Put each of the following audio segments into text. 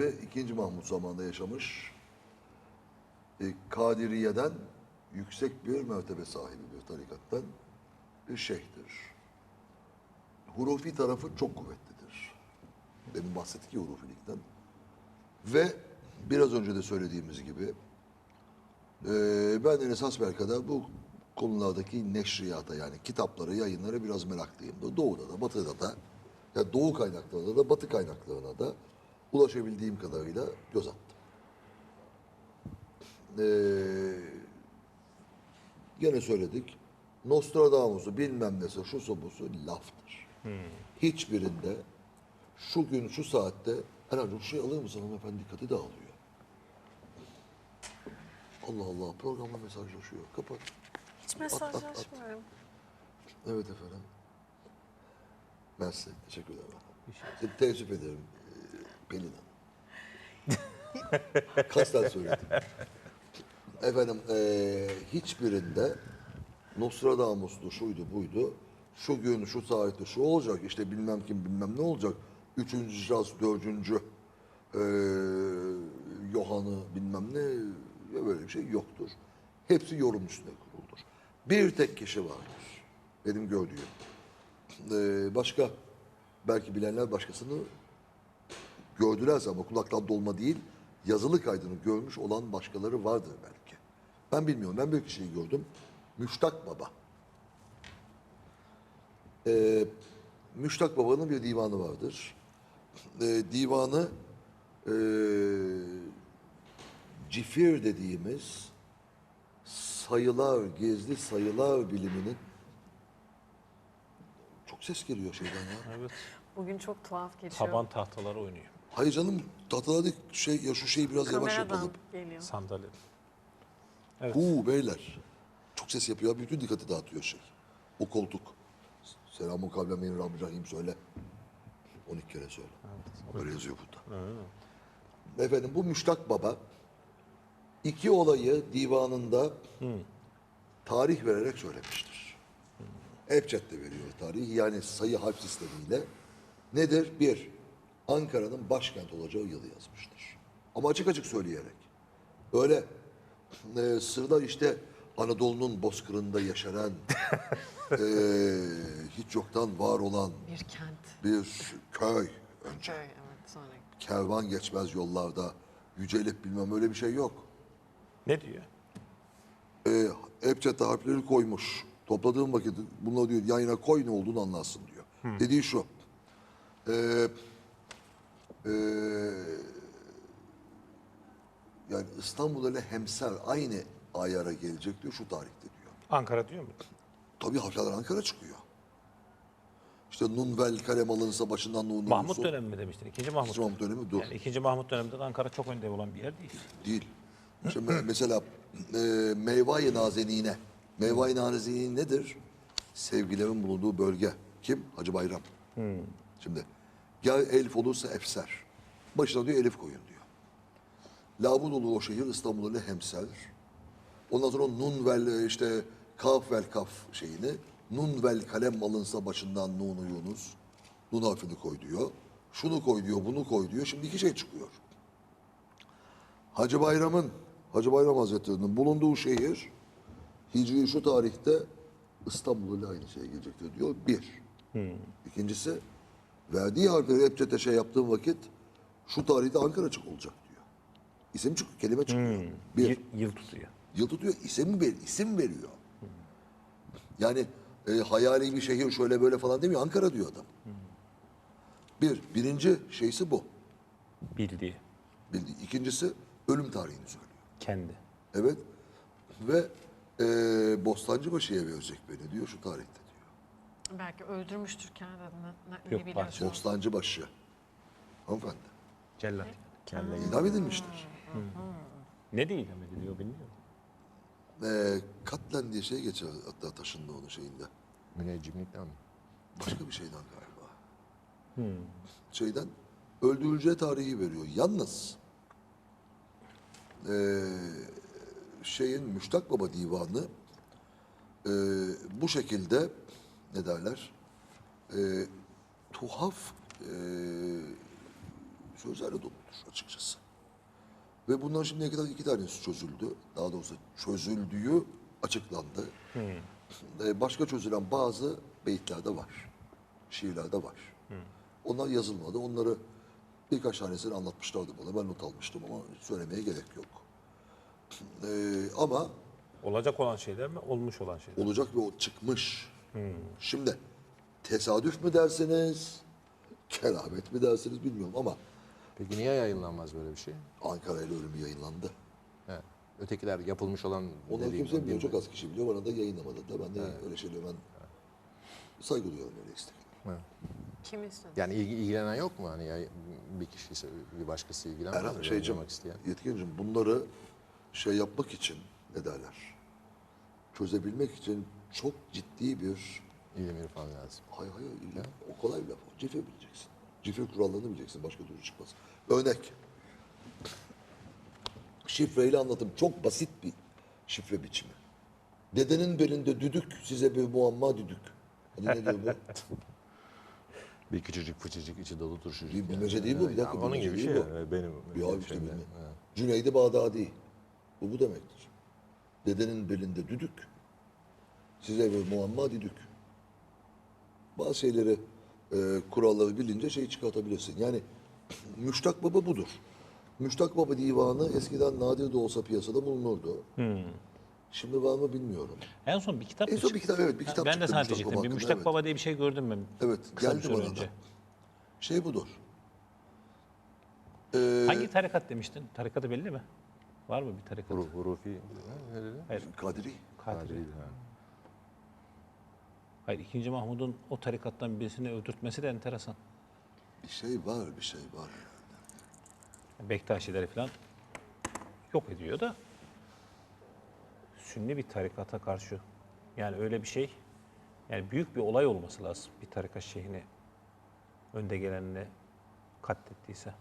ve 2. Mahmut zamanında yaşamış. E, Kadiriye'den yüksek bir mertebe sahibi bir tarikattan bir şeyhtir. Hurufi tarafı çok kuvvetlidir. Demin bahsettik ya hurufilikten. Ve biraz önce de söylediğimiz gibi e, ben en esas belkada bu konulardaki neşriyata yani kitapları, yayınlara biraz meraklıyım. Doğu'da da, Batı'da da, yani Doğu kaynaklarına da, Batı kaynaklarına da ulaşabildiğim kadarıyla göz attım. Ee, gene söyledik. Nostradamus'u bilmem nesi, şu sobusu laftır. Hiçbirinde şu gün, şu saatte herhalde şu şey alır mısın hanımefendi dikkati dağılıyor. Allah Allah programla mesajlaşıyor. Kapat. Hiç mesajlaşmıyorum. Evet efendim. Mersi. Teşekkür ederim. Te- Teessüf ederim Pelin Hanım. Kasten söyledim. Efendim e, hiçbirinde Nostradamus'tu, şuydu, buydu. Şu gün, şu saatte şu olacak, işte bilmem kim bilmem ne olacak. Üçüncü şahıs, dördüncü e, Yohan'ı bilmem ne böyle bir şey yoktur. Hepsi yorum üstüne kuruldur. Bir tek kişi vardır. Benim gördüğüm. Ee, başka belki bilenler başkasını gördülerse ama kulaktan dolma değil yazılı kaydını görmüş olan başkaları vardır belki. Ben bilmiyorum. Ben bir kişiyi gördüm. Müştak Baba. Ee, Müştak Baba'nın bir divanı vardır. Ee, divanı ee, cifir dediğimiz sayılar, gizli sayılar biliminin çok ses geliyor şeyden ya. Evet. Bugün çok tuhaf geçiyor. Taban tahtaları oynuyor. Hayır canım tahtalarda şey ya şu şeyi biraz yavaş Kameradan yapalım. geliyor. Sandalye. Evet. Huu beyler. Çok ses yapıyor. Bütün dikkati dağıtıyor şey. O koltuk. Selamun kavlen min Rabbi Rahim söyle. 12 kere söyle. Böyle yazıyor burada. Efendim bu Müştak Baba iki olayı divanında tarih vererek söylemiştir. Ebced de veriyor tarihi yani sayı harf sistemiyle. Nedir? Bir, Ankara'nın başkent olacağı yılı yazmıştır. Ama açık açık söyleyerek. Öyle e, sırda işte Anadolu'nun bozkırında yaşanan e, hiç yoktan var olan Bir kent. bir köy önce. Köy evet sonra. Kervan geçmez yollarda yücelip bilmem öyle bir şey yok. Ne diyor? e, Ebced'de harfleri koymuş. Topladığım vakit bunları diyor yan yana koy ne olduğunu anlarsın diyor. Dediği şu. E, e, yani İstanbul ile hemsel aynı ayara gelecek diyor şu tarihte diyor. Ankara diyor mu? Tabii harfler Ankara çıkıyor. İşte nun vel kalem alınsa başından nun Mahmut olursa- dönemi mi demiştin? İkinci Mahmut. İkinci Mahmut dönemi dur. Yani ikinci Mahmut döneminde de Ankara çok önde olan bir yer değil. Değil. Şimdi mesela e, Meyvai Nazenine. Meyvai Nazenine nedir? Sevgilerin bulunduğu bölge. Kim? Hacı Bayram. Şimdi ya elif olursa efser. Başına diyor elif koyun diyor. Labud olur o şehir İstanbul ile hemsel. Ondan sonra nun vel işte kaf vel kaf şeyini nun vel kalem alınsa başından nunu yunus. Nun harfini koy diyor. Şunu koy diyor, bunu koy diyor. Şimdi iki şey çıkıyor. Hacı Bayram'ın, Hacı Bayram Hazretleri'nin bulunduğu şehir Hicri şu tarihte İstanbul ile aynı şeye gelecektir diyor. Bir. İkincisi verdiği harfleri Ebced'e şey yaptığım vakit şu tarihte Ankara çık olacak diyor. İsim çıkıyor, kelime çıkıyor. Bir. Yıl, yıl tutuyor. Yıl tutuyor, isim, ver, isim veriyor. Yani e, hayali bir şehir şöyle böyle falan demiyor. Ankara diyor adam. Bir. Birinci şeysi bu. Bildiği. Bildiği. İkincisi ölüm tarihini söylüyor. Kendi. Evet. Ve e, Bostancıbaşı'ya verecek beni diyor şu tarihte. Belki öldürmüştür. Ne, Yok, ne biliyorsun? Bostancıbaşı. Hanımefendi. Cellat. Kelle. İdam edilmiştir. Ne değil ama ediliyor bilmiyorum. E, katlen diye şey geçer hatta taşındı onun şeyinde. Müneccimlikten mi? Başka bir şeyden galiba. Şeyden öldürüleceği tarihi veriyor. Yalnız e, şeyin Müştak Baba Divanı e, bu şekilde ne derler e, tuhaf e, sözlerle doludur. açıkçası. Ve bunların şimdiye kadar iki tanesi çözüldü. Daha doğrusu çözüldüğü açıklandı. Ee, Başka çözülen bazı beyitlerde var. Şiirlerde var. Onlar yazılmadı. Onları birkaç tanesini anlatmışlardı bana. Ben not almıştım ama söylemeye gerek yok. Ee, ama Olacak olan şeyler mi? Olmuş olan şeyler. olacak ve o çıkmış. Şimdi tesadüf mü dersiniz, keramet mi dersiniz bilmiyorum ama Peki niye yayınlanmaz böyle bir şey? Ankara ile ölümü yayınlandı. He. Ötekiler yapılmış olan Onları dediğim- kimse bilmiyor. Çok az kişi biliyor. Bana da yayınlamadı da. Ben de öyle şeyleri ben saygı duyuyorum öyle istedim. Kim istedi? Yani ilgi, ilgilenen yok mu? Hani ya- bir kişi bir başkası ilgilenmez Erhan mi? şeycim, isteyen. Yetkincim bunları şey yapmak için ne derler? Çözebilmek için çok ciddi bir İlim irfan lazım. Hayır hayır. illa- O kolay bir laf. o. Cife bileceksin. Cife kurallarını bileceksin. Başka türlü çıkmaz. Örnek. Şifreyle anlatım. Çok basit bir şifre biçimi. Dedenin belinde düdük, size bir muamma düdük. Hadi ne diyor bu? Bir küçücük fıçıcık içi dolu turşucuk. Bir bilmece değil bu, bir dakika, Yani onun gibi şey. bu. yani. Benim Bir abi işte şeyimde. bilme. Ha. Cüneydi Bağdadi. Bu bu demektir. Dedenin belinde düdük, size bir muamma düdük. Bazı şeyleri, e, kuralları bilince şey çıkartabilirsin. Yani Müştak Baba budur. Müştak Baba divanı eskiden nadir de olsa piyasada bulunurdu. Şimdi var mı bilmiyorum. En son bir kitap En son bir kitap, evet, bir Ha, kitap Ben de sana diyecektim. Bir Müştak evet. Baba diye bir şey gördüm ben. Evet, Kısa geldi bana önce. da. Şey budur. Ee, Hangi tarikat demiştin? Tarikatı belli mi? Var mı bir tarikat? Huru- Hurufi. Hayır. Kadiri. Kadri. Kadri, ha. Hayır. ikinci Mahmud'un o tarikattan birisini öldürtmesi de enteresan. Bir şey var, bir şey var. Bektaşileri falan yok ediyor da Sünni bir tarikata karşı yani öyle bir şey yani büyük bir olay olması lazım bir tarikat şeyhini önde gelenini katlettiyse.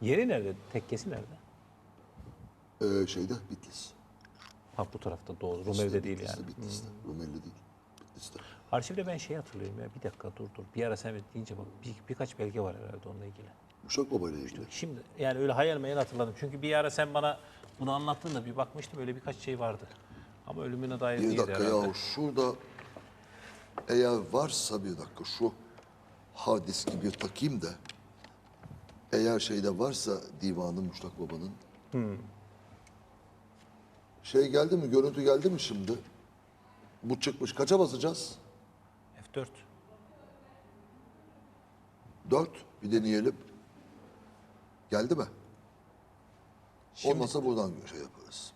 Yeri nerede? Tekkesi nerede? Ee, şeyde Bitlis. Ha bu tarafta doğru. Rumeli'de değil Bitlis'te, yani. Bitlis'te. Rumeli değil. Bitlis'te. Arşivde ben şey hatırlıyorum ya bir dakika dur dur. Bir ara sen deyince bak bir, birkaç belge var herhalde onunla ilgili. Uşak Baba ile ilgili. Şimdi yani öyle hayal meyal hatırladım. Çünkü bir ara sen bana bunu anlattığında bir bakmıştım öyle birkaç şey vardı. Ama ölümüne dair Bir dakika herhalde. ya şurada eğer varsa bir dakika şu hard diski bir takayım da eğer şeyde varsa divanı Müştak Baba'nın şey geldi mi görüntü geldi mi şimdi? Bu çıkmış. Kaça basacağız? F4. Dört. Bir deneyelim. Geldi mi? Olmasa buradan şey yaparız.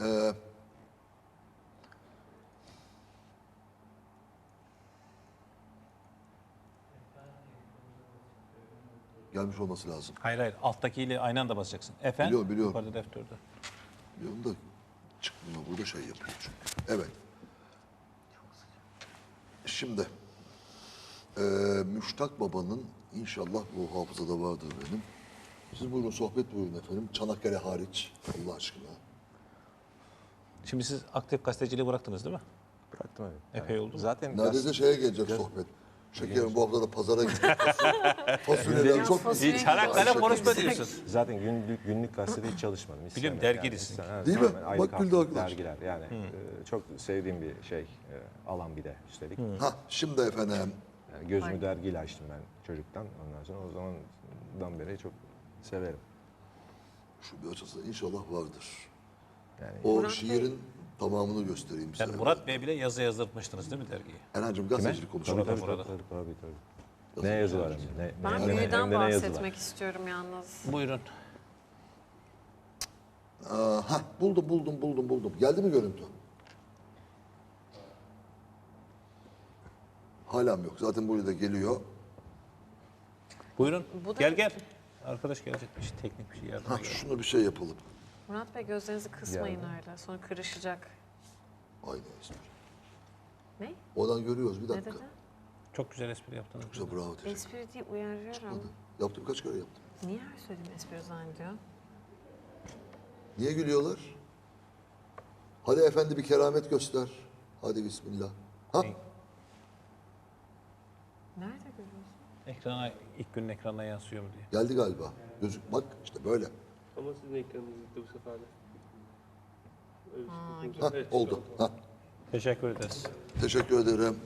Ee, gelmiş olması lazım. Hayır hayır alttakiyle aynı anda basacaksın. F Biliyorum, biliyorum. Yukarıda da F4'de. Biliyorum da çıkmıyor. Burada şey yapıyor çünkü. Evet. Şimdi eee Müştak Baba'nın inşallah bu hafızada vardır benim. Siz buyurun sohbet buyurun efendim. Çanakkale hariç Allah aşkına. Şimdi siz aktif gazeteciliği bıraktınız değil mi? Bıraktım evet. Epey oldu mu? Zaten Neredeyse şeye gelecek sohbet. Şekerim bu hafta da pazara gittik. Fasulyeler çok fasulye- Çanakkale Çok konuşma diyorsun. Zaten günlük günlük gazetede hiç çalışmadım. hiç Biliyorum, dergilisin. Yani. Değil mi? aylık Bak güldü arkadaş. Dergiler yani. e, çok sevdiğim bir şey. e, alan bir de üstelik. Ha şimdi efendim. Yani gözümü dergiyle açtım ben çocuktan. Ondan sonra o zamandan beri çok severim. Şu bir açılsa inşallah vardır. Yani O şiirin tamamını göstereyim size. Yani Murat Bey bile yazı yazdırtmıştınız değil mi dergiye? Erhan'cığım gazetecilik konuşalım. tabii, tabii, tabii, tabii. Ne yazılar hem de. Ne, Ben hem de ne- büyüden ne yazılar. bahsetmek istiyorum yalnız. Buyurun. Aa, hah, buldum buldum buldum buldum. Geldi mi görüntü? Halam yok. Zaten buraya da geliyor. Buyurun. Bu da- Gel gel. Arkadaş gelecekmiş. Teknik bir şey yardım. Ha, şunu bir şey yapalım. Murat Bey gözlerinizi kısmayın öyle. Sonra kırışacak. Aynı espri. Ne? Oradan görüyoruz bir Ne dakika. dedi? Çok güzel espri yaptınız. Güzel bravo teşekkür Espri değil uyarıyorum. Yaptım kaç kere yaptım. Niye her söylediğim espri zannediyor? Niye gülüyorlar? Hadi efendi bir keramet göster. Hadi bismillah. Ha? Nerede görüyorsun? Ekrana, ilk günün ekranına yansıyor mu diye. Geldi galiba. Gözük bak işte böyle. Ama sizin ekranınızda bu sefer de. Öyle bir. Evet, oldu. tamam. Ha, Teşekkür ederiz. teşekkür ederim.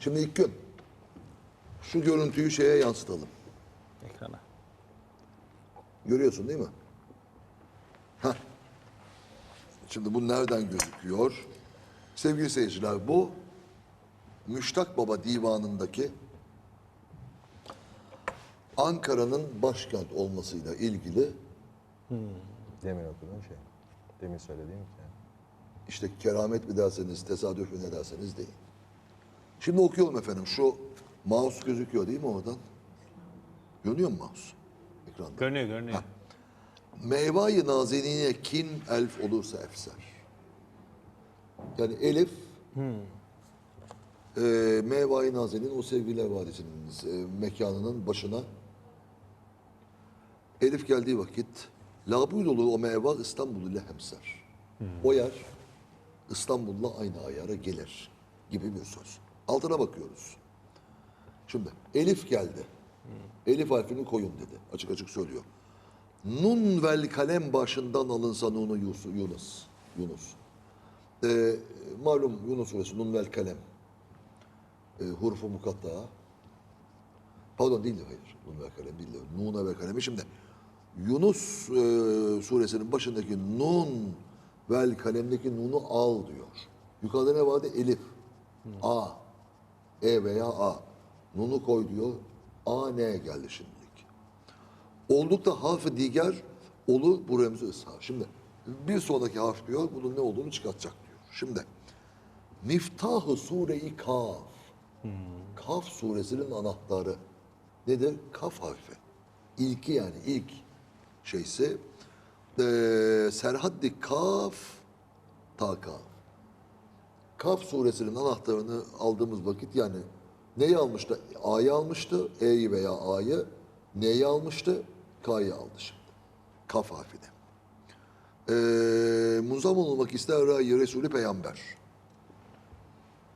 Şimdi ilk gün. Şu görüntüyü şeye yansıtalım. Ekrana. Görüyorsun değil mi? Heh. Şimdi bu nereden gözüküyor? Sevgili seyirciler bu Müştak Baba Divanı'ndaki Ankara'nın başkent olmasıyla ilgili Demin okuduğum şey. Demin söylediğim şey. işte keramet mi derseniz, tesadüf mü ne derseniz deyin. Şimdi okuyorum efendim. Şu mouse gözüküyor değil mi oradan? Görünüyor mu mouse? Ekranda. Görünüyor, görünüyor. Meyvayı nazenine kin elf olursa efser. Yani Elif e, Meyvayı Nazen'in o sevgili vadisinin e, mekanının başına Elif geldiği vakit labul olur o meyva İstanbul ile hemser. O yer İstanbul'la aynı ayara gelir gibi bir söz. Altına bakıyoruz. Şimdi Elif geldi. Elif harfini koyun dedi. Açık açık söylüyor. Nun vel kalem başından alınsa nunu Yunus. Yunus. Ee, malum Yunus suresi nun vel kalem. Ee, hurufu mukatta. Pardon değil de hayır. Nun vel kalem değil de. Nuna ve kalemi. Şimdi Yunus e, suresinin başındaki nun vel kalemdeki nunu al diyor. Yukarıda ne vardı? Elif. A. E veya A. Nunu koy diyor. A ne geldi şimdilik. Oldukta harf diğer olur bu remzi ısrar. Şimdi bir sonraki harf diyor bunun ne olduğunu çıkartacak diyor. Şimdi Miftahı sure-i Kaf. Kaf suresinin anahtarı nedir? Kaf harfi. İlki yani ilk şeysi eee Serhaddi Kaf ta Kaf. Kaf suresinin anahtarını aldığımız vakit yani neyi almıştı? A'yı almıştı, E'yi veya A'yı. Neyi almıştı? K'yı aldı şimdi. Kaf harfini. Ee, munzam olmak ister râyi Resulü Peygamber.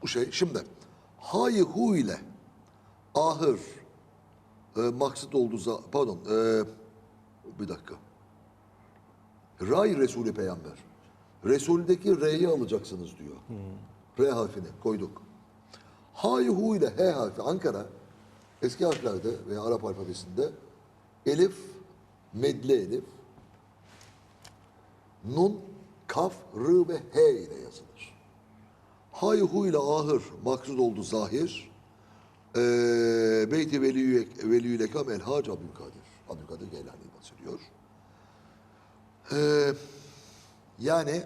Bu şey şimdi hayı hu ile ahır e, maksat olduğu pardon e, bir dakika. Ray Resulü Peygamber. Resul'deki R'yi alacaksınız diyor. R harfini koyduk. Hay hu ile H harfi Ankara eski harflerde veya Arap alfabesinde elif, medli elif, nun, kaf, rı ve h ile yazılır. Hay hu ile ahır maksud oldu zahir. Ee, Beyti Veliyyü Veliyyü Lekam El Hac Abdülkadir. Abdülkadir Geylani bahsediyor. Ee, yani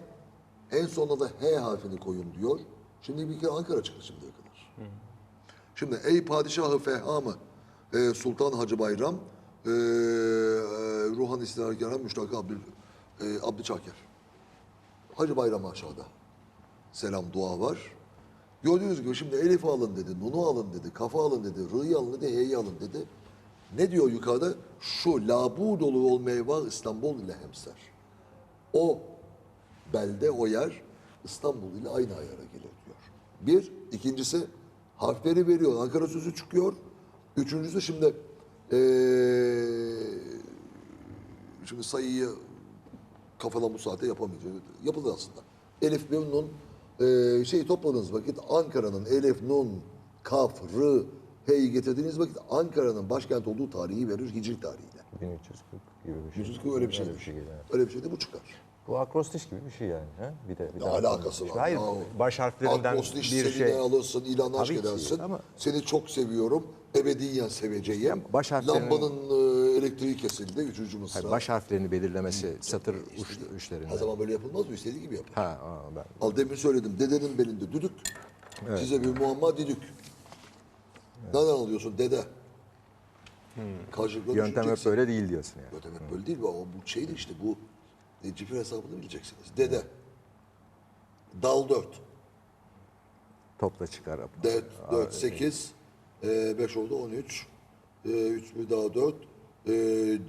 en sonuna da H harfini koyun diyor. Şimdi bir kere Ankara çıktı şimdiye kadar. Şimdi ey padişahı fehamı e, Sultan Hacı Bayram e, e, Ruhan İstiharkâr'a Müştak Abdül, e, Abdü Çaker. Hacı Bayram aşağıda. Selam dua var. Gördüğünüz gibi şimdi Elif alın dedi, Nun'u alın dedi, Kafa alın dedi, Rı'yı alın dedi, H'yi alın dedi. Ne diyor yukarıda? Şu labu dolu ol meyva İstanbul ile hemser. O belde, o yer İstanbul ile aynı ayara gelir diyor. Bir. ikincisi harfleri veriyor. Ankara sözü çıkıyor. Üçüncüsü şimdi eee, şimdi sayıyı kafadan bu saate yapamayacağız. Yapılır aslında. Elif, bir nun eee şeyi topladığınız vakit Ankara'nın Elif, nun, kaf, rı, h'yi getirdiğiniz vakit Ankara'nın başkent olduğu tarihi verir hicri tarihiyle. 1340 gibi bir şey. 1340 öyle bir şey. Öyle bir şey geliyor. Öyle bir şey de bu çıkar. Bu akrostiş gibi bir şey yani. Ha? Bir de, bir Ne alakası var? Hayır, ya? baş harflerinden Akrostiş bir şey. ne alırsın, ilan aşk edersin. ama- Seni çok seviyorum, ebediyen seveceğim. baş harflerinin- Lambanın e, elektriği kesildi, üçüncü mısra. Hayır, baş harflerini belirlemesi satır uç, Her uçlarında. zaman böyle yapılmaz mı? İstediği gibi yapar. Ha, aa, ben Al demin söyledim, dedenin belinde düdük, size bir muamma didük. Nereden alıyorsun dede? Karşılıklı yöntem hep düşüneceksin. böyle değil diyorsun yani. Yöntem hep böyle değil. Bu, bu şeydi işte bu e, cifir hesabını bileceksiniz. Dede. Dal 4. Topla çıkar. 4, 4 8, 5 oldu 13, 3 bir daha 4,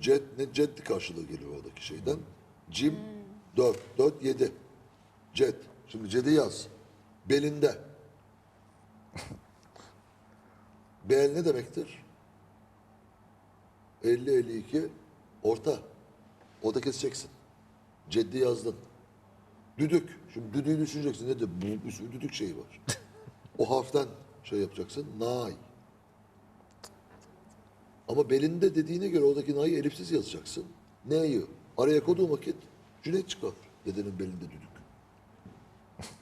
cet ne ceddi karşılığı geliyor oradaki şeyden. Cim 4, 4 7. Cet. Şimdi cedi yaz. Belinde. Bel ne demektir? 50-52 orta. Orada keseceksin. Ceddi yazdın. Düdük. Şimdi düdüğü düşüneceksin. Nedir? Bu bir sürü düdük şeyi var. o harften şey yapacaksın. Nay. Ama belinde dediğine göre oradaki na'yı elipsiz yazacaksın. Ne'yi araya koyduğun vakit Cüneyt çıkar. Dedenin belinde düdük.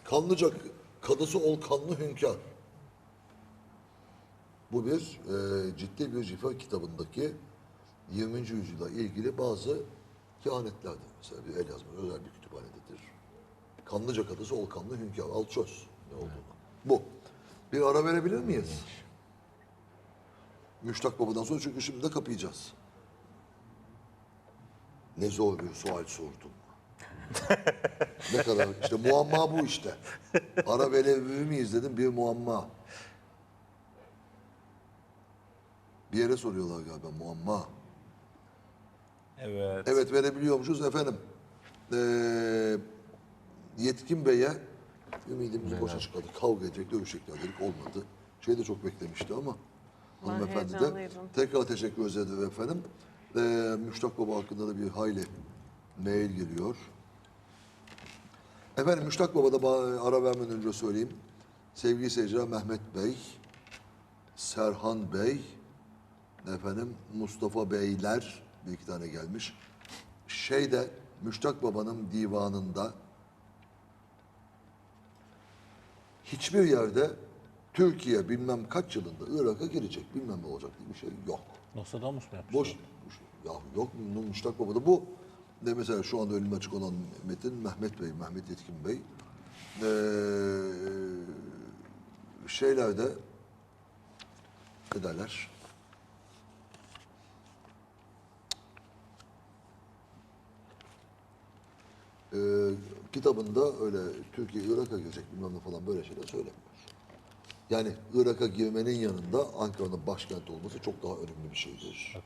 Kanlıca kadısı ol kanlı hünkâr. Bu bir e, ciddi bir cifa kitabındaki 20. yüzyıla ilgili bazı kehanetlerdir. Mesela bir el yazma özel bir kütüphanededir. Kanlıca kadısı ol kanlı hünkâr. Al çöz ne olduğunu. Bu. Bir ara verebilir miyiz? Müştak Baba'dan sonra çünkü şimdi de kapayacağız. Ne zor bir sual sordum. ne kadar işte muamma bu işte. Ara verebilir miyiz dedim bir muamma. Bir yere soruyorlar galiba muamma. Evet. Evet verebiliyormuşuz efendim. Ee, Yetkin Bey'e ümidimiz boşa çıkardı. Kavga edecek, dövüşecekler dedik olmadı. Şey de çok beklemişti ama Ben hanımefendi de heyecanlıydım. tekrar teşekkür ederim efendim. Ee, Müştak Baba hakkında da bir hayli mail geliyor. Efendim Müştak Baba'da ba- ara vermeden önce söyleyeyim. Sevgili seyirciler Mehmet Bey, Serhan Bey, efendim Mustafa Beyler bir iki tane gelmiş. Şeyde Müştak Baba'nın divanında hiçbir yerde Türkiye bilmem kaç yılında Irak'a girecek bilmem ne olacak diye bir şey yok. Nostradamus mu yapmış? Boş. boş- Ya yok mu Müştak Baba'da bu de mesela şu anda önüme açık olan metin Mehmet Bey, Mehmet Yetkin Bey. Ee, şeylerde ne derler? Ee, kitabında öyle Türkiye Irak'a girecek bilmem ne falan böyle şeyler söylemiyor. Yani Irak'a girmenin yanında Ankara'nın başkent olması çok daha önemli bir şeydir.